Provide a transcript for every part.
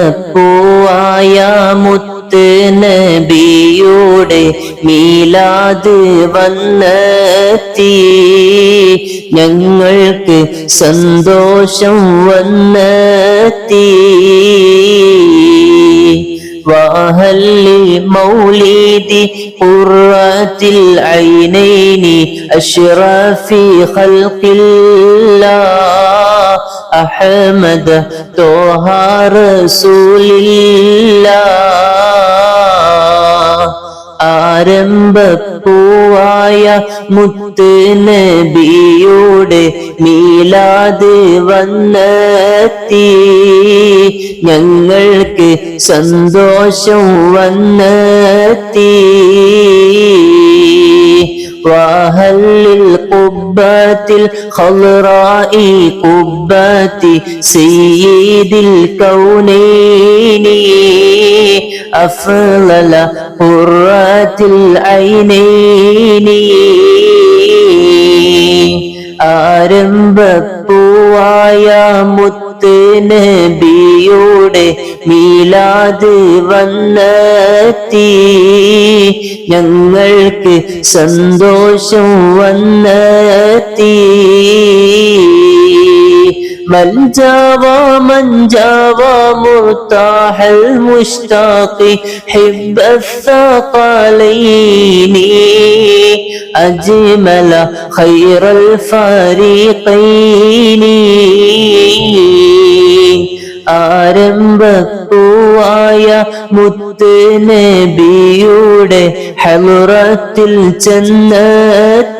ആരംഭപ്പൂവായ മുത്ത് നബിയുടെ മീലാത് വന്നെത്തി ഞങ്ങൾക്ക് സന്തോഷം വന്നെത്തി وهل للمولد قرة العينين أشرف خلق الله അഹമ്മദ് തോഹാറസൂലില്ല ആരംഭപ്പൂവായ മുത്ത് നബിയുടെ മീലാത് വന്നെത്തി. ഞങ്ങൾക്ക് സന്തോഷം വന്നെത്തി. وهل للقبة الخضراء قبة سيد الكونين أفضل قرة العينين ആരംഭപ്പൂവായ മുത്ത് നബിയുടെ മീലാത് വന്നെത്തി ഞങ്ങൾക്ക് സന്തോഷം വന്നെത്തി من جاوى من جاوى مرتاح المشتاق حب الثقلين أجمل خير الفريقين ആരംഭപ്പൂവായ മുത്ത് നബിയുടെ ഹമുറത്തിൽ ചെന്നെത്താൻ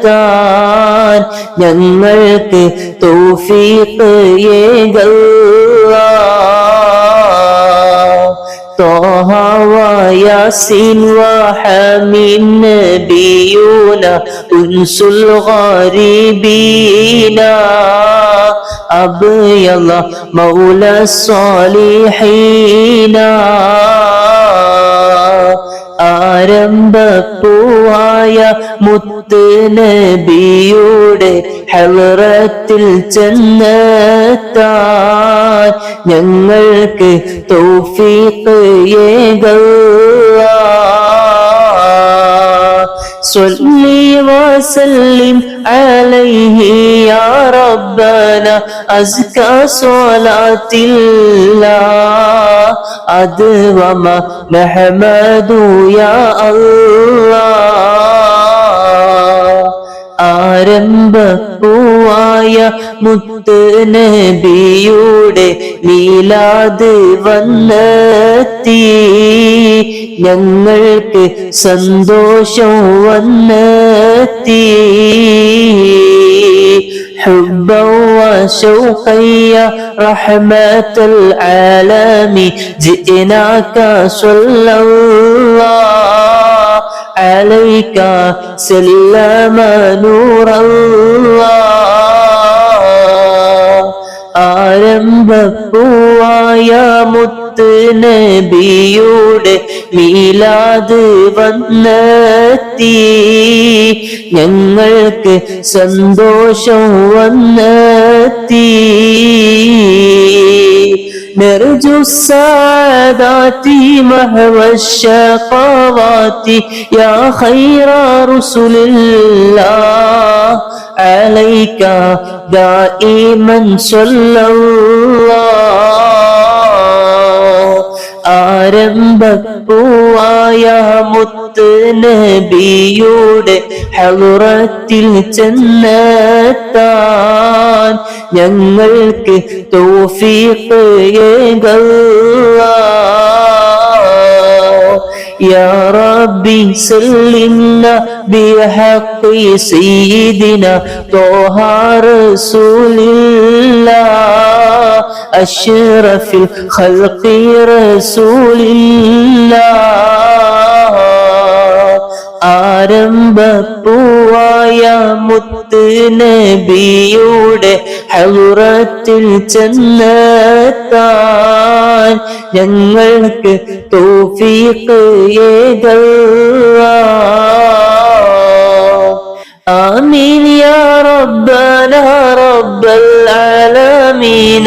ഞങ്ങൾക്ക് തൗഫീഖ് ഏകല്ലാ طه وياسين وحميم نبينا أنس الغريبين أبيض مولى الصالحين ആരംഭപ്പൂവായ മുത്ത് നബിയുടെ ഹലറത്തിൽ ചെന്നെത്താൻ ഞങ്ങൾക്ക് തൗഫീഖ് ഏകല്ലാ صلي وسلم عليه يا ربنا. أزكى صلاة الله. أدوم نحمد يا الله. ആരംഭപ്പൂവായ മുത്ത് നബിയുടെ മീലാത് വന്നെത്തി ഞങ്ങൾക്ക് സന്തോഷം വന്നെത്തി حبا وشوقا يا رحمة العالم جئناك صلى الله عليك سلم نور الله ആരംഭപ്പൂവായ മുത്ത് നബിയുടെ മീലാത് വന്നെത്തി ഞങ്ങൾക്ക് സന്തോഷം വന്നെത്തി نرجو السعادات محو الشقوات يا خير رسل الله. عليك دائما صلى الله. ആരംഭപ്പൂവായ മുത്ത് നബിയുടെ ഹൗറത്തിൽ ചെന്നെത്താൻ ഞങ്ങൾക്ക് തോഫീഖ് ഏകല്ലാ. يا ربي سلمنا بحق سيدنا طه رسول الله أشرف الخلق رسول الله. ആരംഭപ്പൂവായ മുത്ത് നബിയുടെ ഹലുറത്തിൽ ചെന്നെത്താൻ ഞങ്ങൾക്ക് തോഫീഖ് ഏകല്ലാ آمين يا ربنا رب العالمين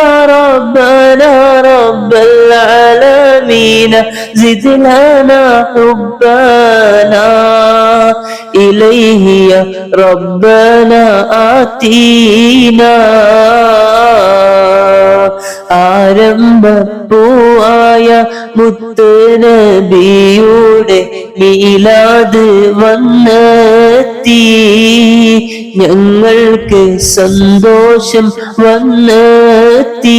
ربنا رب العالمين زد لنا حبنا إليه يا ربنا آتينا ആരംഭപ്പൂവായ മുത്തുനബിയുടെ മീലാത് വന്നെത്തി ഞങ്ങൾക്ക് സന്തോഷം വന്നെത്തി.